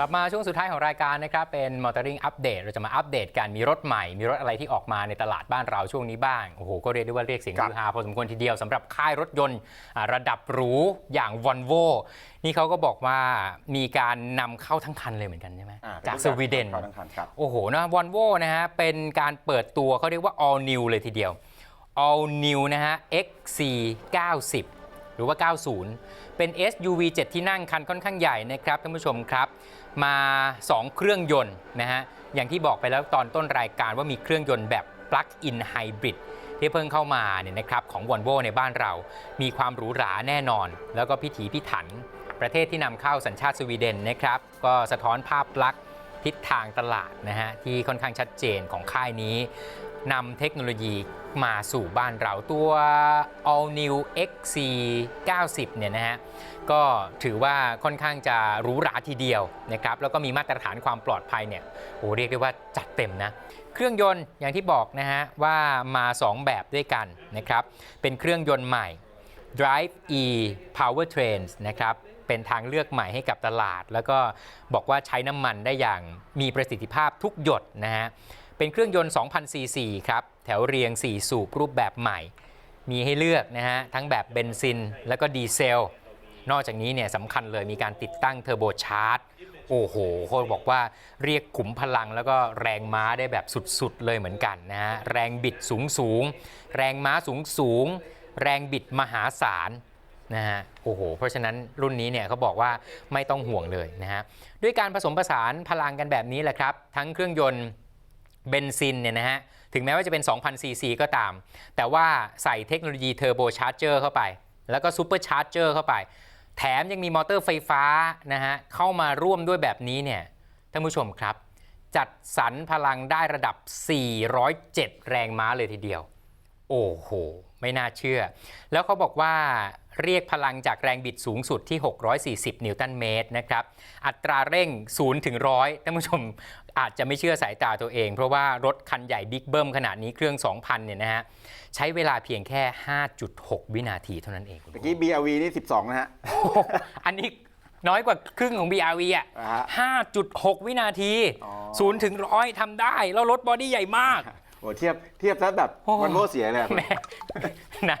กลับมาช่วงสุดท้ายของรายการนะครับเป็นมอเตอร์ริงอัปเดตเราจะมาอัปเดตกันมีรถใหม่ มีรถอะไรที่ออกมาในตลาดบ้านเราช่วงนี้บ้างโอ้โหก็เรียกได้ว่าเรียกเสียงครับฮือฮาพอสมควรทีเดียวสำหรับค่ายรถยนต์อ่าระดับหรูอย่างวอลโวนี่เขาก็บอกว่ามีการนำเข้าทั้งคันเลยเหมือนกันใช่ไหมอ่จากสวีเดนขอทั้งคันครับโอ้โหนะวอลโวนะฮะเป็นการเปิดตัวเขาเรียกว่า all new เลยทีเดียว all new นะฮะ XC 90หรือว่า 90 เป็น SUV 7 ที่นั่งคันค่อนข้างใหญ่นะครับท่านผู้ชมครับ มา 2 เครื่องยนต์นะฮะอย่างที่บอกไปแล้วตอนต้นรายการว่ามีเครื่องยนต์แบบ plug-in hybrid ที่เพิ่งเข้ามาเนี่ยนะครับของ v o l v o ในบ้านเรา มีความหรูหราแน่นอน แล้วก็พิถีพิถัน ประเทศที่นำเข้าสัญชาติสวีเดนนะครับ ก็สะท้อนภาพลักษณ์ ทิศทางตลาดนะฮะที่ค่อนข้างชัดเจนของค่ายนี้นำเทคโนโลยีมาสู่บ้านเราตัว All New XC 90เนี่ยนะฮะก็ถือว่าค่อนข้างจะหรูหราทีเดียวนะครับแล้วก็มีมาตรฐานความปลอดภัยเนี่ยโอ้เรียกได้ว่าจัดเต็มนะเครื่องยนต์อย่างที่บอกนะฮะว่ามา 2 แบบด้วยกันนะครับเป็นเครื่องยนต์ใหม่ Drive E Powertrains นะครับ เป็นทางเลือกใหม่ให้กับตลาด แล้วก็บอกว่าใช้น้ำมันได้อย่างมีประสิทธิภาพทุกหยดนะฮะเป็นเครื่องยนต์2,000ซีซีครับแถวเรียง 4 สูบรูปแบบใหม่ มีให้เลือกนะฮะทั้งแบบเบนซิน แล้วก็ดีเซล นอกจากนี้เนี่ยสำคัญเลยมีการติดตั้งเทอร์โบชาร์จโอ้โหเขาบอกว่าเรียกขุมพลังแล้วก็แรงม้าได้แบบสุดๆ เลยเหมือนกันนะฮะแรงบิดสูงสูงๆแรงม้าสูงสูงๆแรงบิดมหาศาล นะฮะโอ้โห เพราะฉะนั้นรุ่นนี้เนี่ยเขาบอกว่าไม่ต้องห่วงเลยนะฮะด้วยการผสมผสานพลังกันแบบนี้แหละครับ ทั้งเครื่องยนต์เบนซินเนี่ยนะฮะถึงแม้ว่าจะเป็น 2,000 ซีซีก็ตาม แต่ว่าใส่เทคโนโลยีเทอร์โบชาร์เจอร์เข้าไป แล้วก็ซูเปอร์ชาร์เจอร์เข้าไป แถมยังมีมอเตอร์ไฟฟ้านะฮะเข้ามาร่วมด้วยแบบนี้เนี่ยท่านผู้ชมครับ จัดสรรพลังได้ระดับ 407 แรงม้าเลยทีเดียว โอ้โห ไม่น่าเชื่อ แล้วเขาบอกว่าเรียกพลังจากแรงบิดสูงสุดที่ 640 นิวตันเมตรนะครับ อัตราเร่ง 0 ถึง 100 ท่านผู้ชมอาจจะไม่เชื่อสายตาตัวเอง เพราะว่ารถคันใหญ่บิ๊กเบิ้มขนาดนี้เครื่อง 2,000 เนี่ยนะฮะ ใช้เวลาเพียงแค่ 5.6 วินาทีเท่านั้นเองคุณเมื่อกี้ BRV นี่ 12 นะฮะโอ้โหอันนี้น้อยกว่าครึ่งของ BRV อะ อ่าฮะ5.6 วินาที อ๋อ 0 ถึง 100ทำได้ แล้วรถบอดี้ใหญ่มาก โอ้เทียบเทียบซะแบบโอ้ วันโวเสียเลยอะแหม่นะ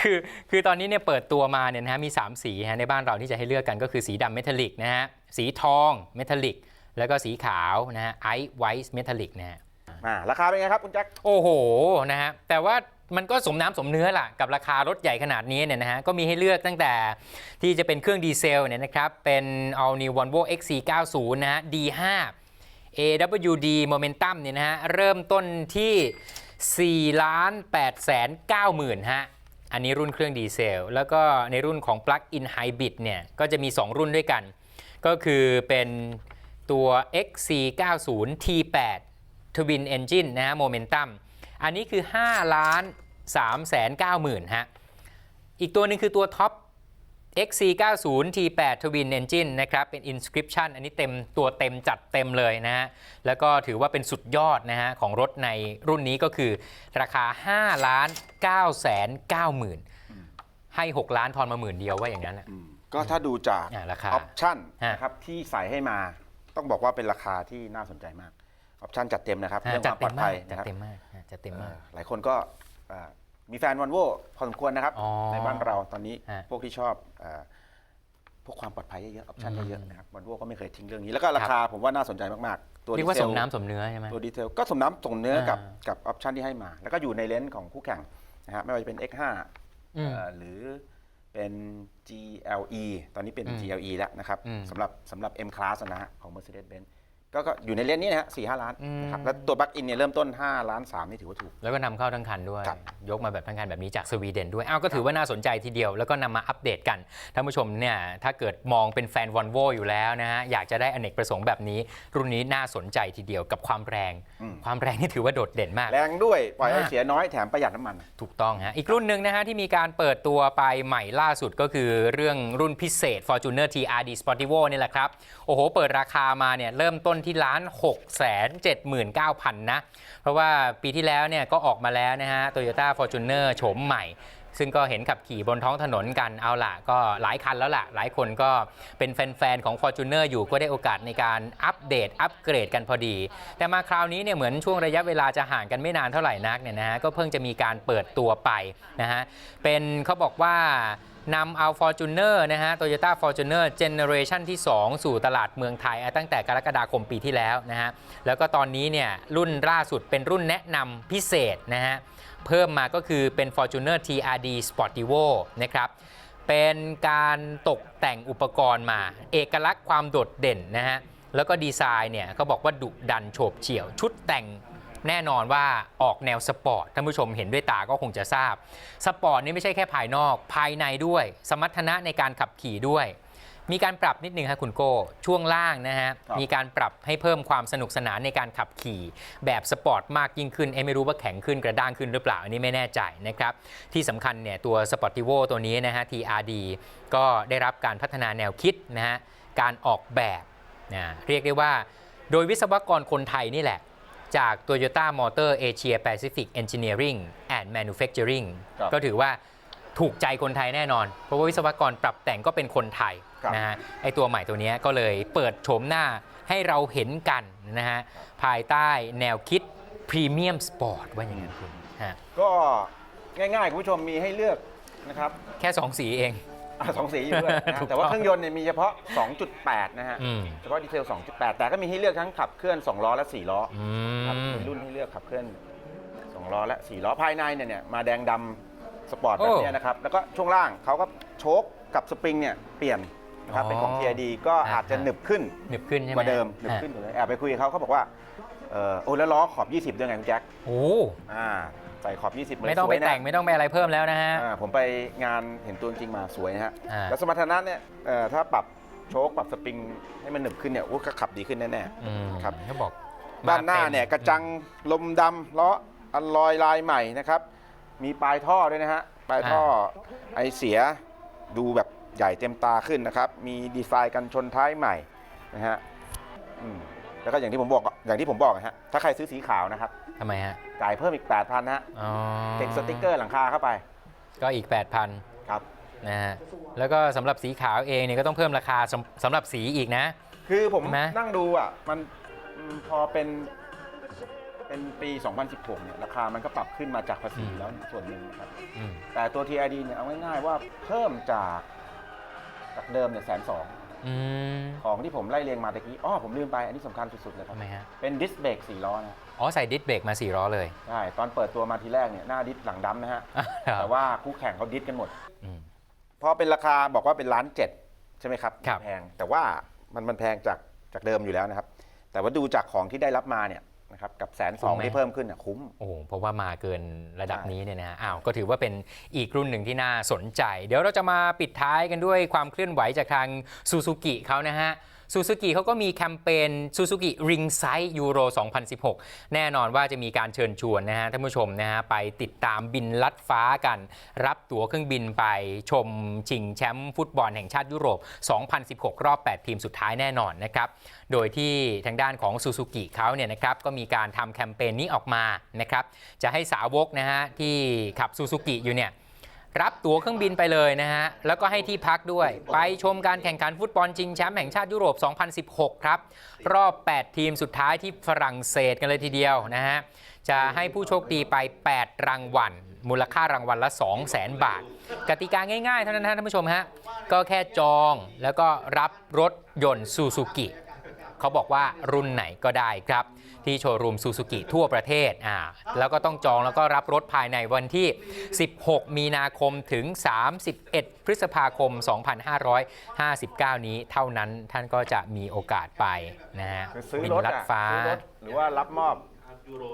คือคือตอนนี้เนี่ยเปิดตัวมาเนี่ยนะฮะมี 3 สีฮะในบ้านเราที่จะให้เลือกกันก็คือสีดำเมทัลลิกนะฮะสีทองเมทัลลิกแล้วก็สีขาวนะฮะไอซ์ไวท์เมทัลลิกนะฮะ อ่าราคาเป็นไงครับคุณแจ็ค โอ้โห นะฮะ แต่ว่ามันก็สมน้ำสมเนื้อล่ะ กับราคารถใหญ่ขนาดนี้เนี่ยนะฮะ ก็มีให้เลือกตั้งแต่ที่จะเป็นเครื่องดีเซลเนี่ยนะครับ เป็น All New Volvo XC90 นะฮะ D5 AWD Momentum เนี่ยนะฮะเริ่มต้นที่ 4 ล้าน8แสน9หมื่นฮะ อันนี้รุ่นเครื่องดีเซล แล้วก็ในรุ่นของ Plug-in Hybrid เนี่ยก็จะมี 2 รุ่นด้วยกัน ก็คือเป็นตัว XC90 T8 Twin Engine นะฮะ Momentum อันนี้คือ 5 ล้าน3แสน9หมื่นฮะ อีกตัวหนึงคือตัวท็อป XC90 T8 Twin Engine นะครับ เป็น Inscription อันนี้เต็มตัวเต็มจัดเต็มเลยนะฮะ แล้วก็ถือว่าเป็นสุดยอดนะฮะ ของรถในรุ่นนี้ก็คือราคา 5 ล้าน9แสน9หมื่นให้ 6 ล้านทอนมาหมื่นเดียวว่าอย่างนั้นน่ะอืมก็ถ้าดูจากอ่าราคาออปชั่นฮะนะครับที่ใส่ให้มาต้องบอกว่าเป็นราคาที่น่าสนใจมากออปชั่นจัดเต็มนะครับฮะเรื่องคจัดวามปเต็ลอมดมาภักยจัดนะครับเต็มมากฮะจัดเต็มมากเอ่อหลายคนก็อ่า มีแฟนวันโวพอสมควรนะครับ อ๋อในบ้านเราตอนนี้ฮะพวกที่ชอบอ่าพวกความปลอดภัยเยอะๆออปชั่นอืมเยอะๆนะครับวันโวก็ไม่เคยทิ้งเรื่องนี้ แล้วก็ราคาผมว่าน่าสนใจมากๆ ตัวเรียกว่าดีสซลมน้ำสมเนื้อใช่ไหม ตัวดีเทลก็สมน้ำสมเนื้อกับอ่า กับออปชันที่ให้มา แล้วก็อยู่ในเลนส์ของคู่แข่งนะฮะไม่ว่าจะเป็น X5 อืม เอ่อหรือเป็น GLE ตอนนี้เป็น อืม GLE แล้วนะครับอืม สำหรับสำหรับ M Class นะฮะของ Mercedes-Benz ก็ก็อยู่ในเลนส์นี้นะฮะสี่ห้าล้านอืมนะครับแล้วตัวบัคอินเนี่ยเริ่มต้น 5 ล้าน3นี่ถือว่าถูก แล้วก็นำเข้าทั้งคันด้วย ครับ ยกมาแบบทั้งคันแบบนี้จากสวีเดนด้วย อ้าวก็ถือว่าน่าสนใจทีเดียว แล้วก็นำมาอัปเดตกัน ท่านผู้ชมเนี่ย ถ้าเกิดมองเป็นแฟนวอลโวอยู่แล้วนะฮะ อยากจะได้อเนกประสงค์แบบนี้ รุ่นนี้น่าสนใจทีเดียวกับความแรง อืม ความแรงนี่ถือว่าโดดเด่นมาก แรงด้วยปล่อยไออ่าเสียน้อยแถมประหยัดน้ำมัน ถูกต้องฮะ อีกรุ่นหนึ่งนะฮะที่มีการเปิดตัวไปใหม่ล่าสุดก็คือเรื่องรุ่นพิเศษ Fortuner TRD Sportivo นี่แหละครับ โอ้โห เปิดราคามาเนี่ยเริ่มต้นที่ล้าน6แสน79,000 นะ เพราะว่าปีที่แล้วเนี่ยก็ออกมาแล้วนะฮะ Toyota Fortuner โฉมใหม่ซึ่งก็เห็นขับขี่บนท้องถนนกันเอาล่ะ ก็หลายคันแล้วล่ะ หลายคนก็เป็นแฟน ๆ ของ Fortuner อยู่ก็ได้โอกาสในการอัปเดต อัปเกรดกันพอดี แต่มาคราวนี้เนี่ยเหมือนช่วงระยะเวลาจะห่างกันไม่นานเท่าไหร่นักเนี่ยนะฮะก็เพิ่งจะมีการเปิดตัวไปนะฮะเป็นเขาบอกว่านำเอา Fortuner นะฮะ Toyota Fortuner Generation ที่ 2 สู่ตลาดเมืองไทย ตั้งแต่กรกฎาคมปีที่แล้วนะฮะ แล้วก็ตอนนี้เนี่ยรุ่นล่าสุดเป็นรุ่นแนะนำพิเศษนะฮะ เพิ่มมาก็คือเป็น Fortuner TRD Sportivo นะครับ เป็นการตกแต่งอุปกรณ์มา เอกลักษณ์ความโดดเด่นนะฮะ แล้วก็ดีไซน์เนี่ยเขาบอกว่าดุดันโฉบเฉี่ยวชุดแต่ง แน่นอนว่าออกแนวสปอร์ตท่านผู้ชมเห็นด้วยตาก็คงจะทราบ สปอร์ตนี่ไม่ใช่แค่ภายนอกภายในด้วย สมรรถนะในการขับขี่ด้วย มีการปรับนิดนึงครับคุณโก้ช่วงล่างนะฮะครับมีการปรับให้เพิ่มความสนุกสนานในการขับขี่ แบบสปอร์ตมากยิ่งขึ้นเอ้ไม่รู้ว่าแข็งขึ้นกระด้างขึ้นหรือเปล่าอันนี้ไม่แน่ใจนะครับที่สำคัญเนี่ยตัว Sportivo ตัวนี้นะฮะ TRD ก็ได้รับการพัฒนาแนวคิดนะฮะการออกแบบนะเรียกได้ว่า โดยวิศวกรคนไทยนี่แหละ จาก Toyota Motor Asia Pacific Engineering and Manufacturing ครับ ก็ถือว่าถูกใจคนไทยแน่นอน เพราะว่าวิศวกรปรับแต่งก็เป็นคนไทยครับนะฮะไอตัวใหม่ตัวเนี้ยก็เลยเปิดโฉมหน้าให้เราเห็นกันนะฮะภายใต้แนวคิดพรีเมียมสปอร์ตว่าอย่างนั้นคุณฮะก็ง่ายๆ คุณผู้ชมมีให้เลือกนะครับ แค่ 2 สีเอง อะสองสีอยู่ด้วยนะถูกแต่ว่าต้องเครื่องยนต์เนี่ยมีเฉพาะ 2.8 นะฮะ อืม เฉพาะดีเทล2.8 แต่ก็มีให้เลือกทั้งขับเคลื่อน 2 ล้อและ 4 ล้ออืครับมเป็นรุ่นให้เลือกขับเคลื่อน 2 ล้อและ 4 ล้อภายในเนี่ยเนี่ยมาแดงดำสปอร์ตโอ้แบบเนี้ยนะครับ แล้วก็ช่วงล่างเขาก็โชคกับสปริงเนี่ยเปลี่ยนนะครับอ๋อเป็นของ TID ก็อาจจะอ่าหนึบขึ้นหนึบขึ้นใช่ไหมกว่าเดิมหนึบขึ้นกว่าเดิมแอบไปคุยกับเขาเขาบอกว่าเออโอ้แล้วล้อขอบ 20 ด้วยไงคุณแจ็ค โอ้ อ่า ใส่ขอบ 20เลยไม่ต้องไปสวยนะแต่งไม่ต้องไปอะไรเพิ่มแล้วนะฮะอ่าผมไปงานเห็นตัวจริงมาสวยนะฮะ อ่า แล้วสมรรถนะเนี่ยเอ่อถ้าปรับโชคปรับสปริงให้มันหนึบขึ้นเนี่ยโอ้ก็ขับดีขึ้นแน่อืมครับ เขาบอกๆด้านหน้าเนี่ยกระจังลมดำล้ออัลลอยลายใหม่นะครับ มีปลายท่อด้วยนะฮะ ปลายท่อไอเสียดูแบบใหญ่เต็มตาขึ้นนะครับ มีดีไซน์กันชนท้ายใหม่นะฮะอืม แล้วก็อย่างที่ผมบอกอย่างที่ผมบอกนะฮะถ้าใครซื้อสีขาวนะครับทำไมฮะจ่ายเพิ่มอีก8,000นะฮะอ๋อติดสติกเกอร์หลังคาเข้าไปก็อีก 8,000ครับนะฮะแล้วก็สำหรับสีขาวเองเนี่ยก็ต้องเพิ่มราคาสำสำหรับสีอีกนะ คือผมใช่ไหมนั่งดูอะมันอืมพอเป็น เป็นปี 2016เนี่ยราคามันก็ปรับขึ้นมาจากภาษีแล้วส่วนหนึ่งนะครับ อืมแต่ตัว TID เนี่ยเอาง่ายๆว่าเพิ่มจากจากเดิมเนี่ยแสนสอง อืมของที่ผมไล่เรียงมาตะกี้อ๋อผมลืมไปอันนี้สำคัญสุดๆเลยครับ ทำไมฮะ เป็นดิสเบรกสี่ล้อนะอ๋อ ใส่ดิสเบรกมาสี่ล้อเลยใช่ตอนเปิดตัวมาทีแรกเนี่ยหน้าดิสหลังดำนะฮะครับแต่ว่าคู่แข่งเขาดิสกันหมด อืม พอเป็นราคาบอกว่าเป็นล้านเจ็ดใช่ไหมครับครับ แพงแต่ว่ามันมันแพงจากจากเดิมอยู่แล้วนะครับ แต่ว่าดูจากของที่ได้รับมาเนี่ย นะครับกับแสนสองที่เพิ่มขึ้นน่ะคุ้มโอ้โหเพราะว่ามาเกินระดับใช่นี้เนี่ยนะฮะอ้าวก็ถือว่าเป็นอีกรุ่นหนึ่งที่น่าสนใจ เดี๋ยวเราจะมาปิดท้ายกันด้วยความเคลื่อนไหวจากทางซูซูกิเขานะฮะ ซูซูกิเขาก็มีแคมเปญซูซูกิริงไซส์ยูโร 2016 แน่นอนว่าจะมีการเชิญชวนนะฮะท่านผู้ชมนะฮะไปติดตามบินลัดฟ้ากัน รับตั๋วเครื่องบินไปชมชิงแชมป์ฟุตบอลแห่งชาติยุโรป 2016 รอบ 8 ทีมสุดท้ายแน่นอนนะครับ โดยที่ทางด้านของซูซูกิเขาเนี่ยนะครับก็มีการทำแคมเปญนี้ออกมานะครับจะให้สาวกนะฮะที่ขับซูซูกิอยู่เนี่ย รับตั๋วเครื่องบินไปเลยนะฮะ แล้วก็ให้ที่พักด้วย ไปชมการแข่งขันฟุตบอลชิงแชมป์แห่งชาติยุโรป 2016 ครับ รอบ 8 ทีมสุดท้ายที่ฝรั่งเศสกันเลยทีเดียวนะฮะ จะให้ผู้โชคดีไป 8 รางวัล มูลค่ารางวัลละ 200,000 บาท กติกาง่ายๆ เท่านั้นนะท่านผู้ชมฮะ ก็แค่จองแล้วก็รับรถยนต์ซูซูกิเขาบอกว่ารุ่นไหนก็ได้ครับ ที่โชว์รูมซูซูกิทั่วประเทศอ่าแล้วก็ต้องจองแล้วก็รับรถภายในวันที่ 16 มีนาคมถึง 31 พฤษภาคม 2559 นี้เท่านั้นท่านก็จะมีโอกาสไปนะฮะคือซื้อบินรถลัดอะฟ้า ซื้อรถหรือว่ารับมอบ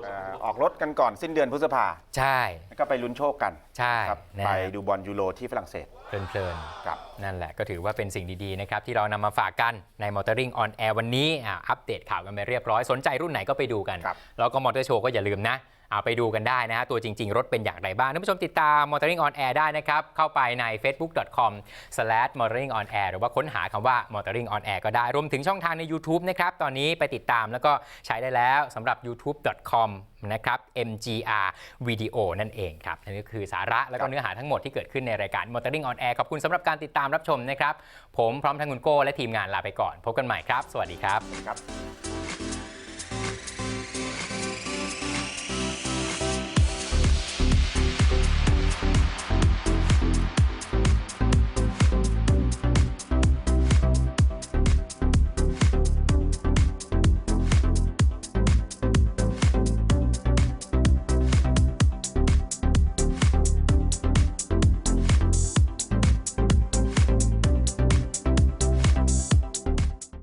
เอ่อออกรถกันก่อนสิ้นเดือนพฤษภาใช่ แล้วก็ไปลุ้นโชคกันใช่ครับนะไปฮะดูบอลยูโรที่ฝรั่งเศส เพลินๆครับนั่นแหละก็ถือว่าเป็นสิ่งดีๆนะครับที่เรานำมาฝากกันใน Motoring on Air วันนี้อ่าอัปเดตข่าวกันไปเรียบร้อย สนใจรุ่นไหนก็ไปดูกัน ครับ แล้วก็มอเตอร์โชว์ก็อย่าลืมนะ เอาไปดูกันได้นะฮะตัวจริง ๆ รถเป็นอย่างไรบ้างท่านผู้ชมติดตาม Motoring on Air ได้นะครับ เข้าไปใน facebook.com/motoringonair หรือว่าค้นหาคำว่า Motoring on Air ก็ได้ รวมถึงช่องทางใน YouTube นะครับ ตอนนี้ไปติดตามแล้วก็ใช้ได้แล้วสำหรับ youtube.com นะครับ mgr video นั่นเองครับนั่นก็คือสาระแล้วก็เนื้อหาทั้งหมดที่เกิดขึ้นในรายการ Motoring on Air ขอบคุณสำหรับการติดตามรับชมนะครับ ผมพร้อมทั้งคุณโก้และทีมงานลาไปก่อน พบกันใหม่ครับ สวัสดีครับครับ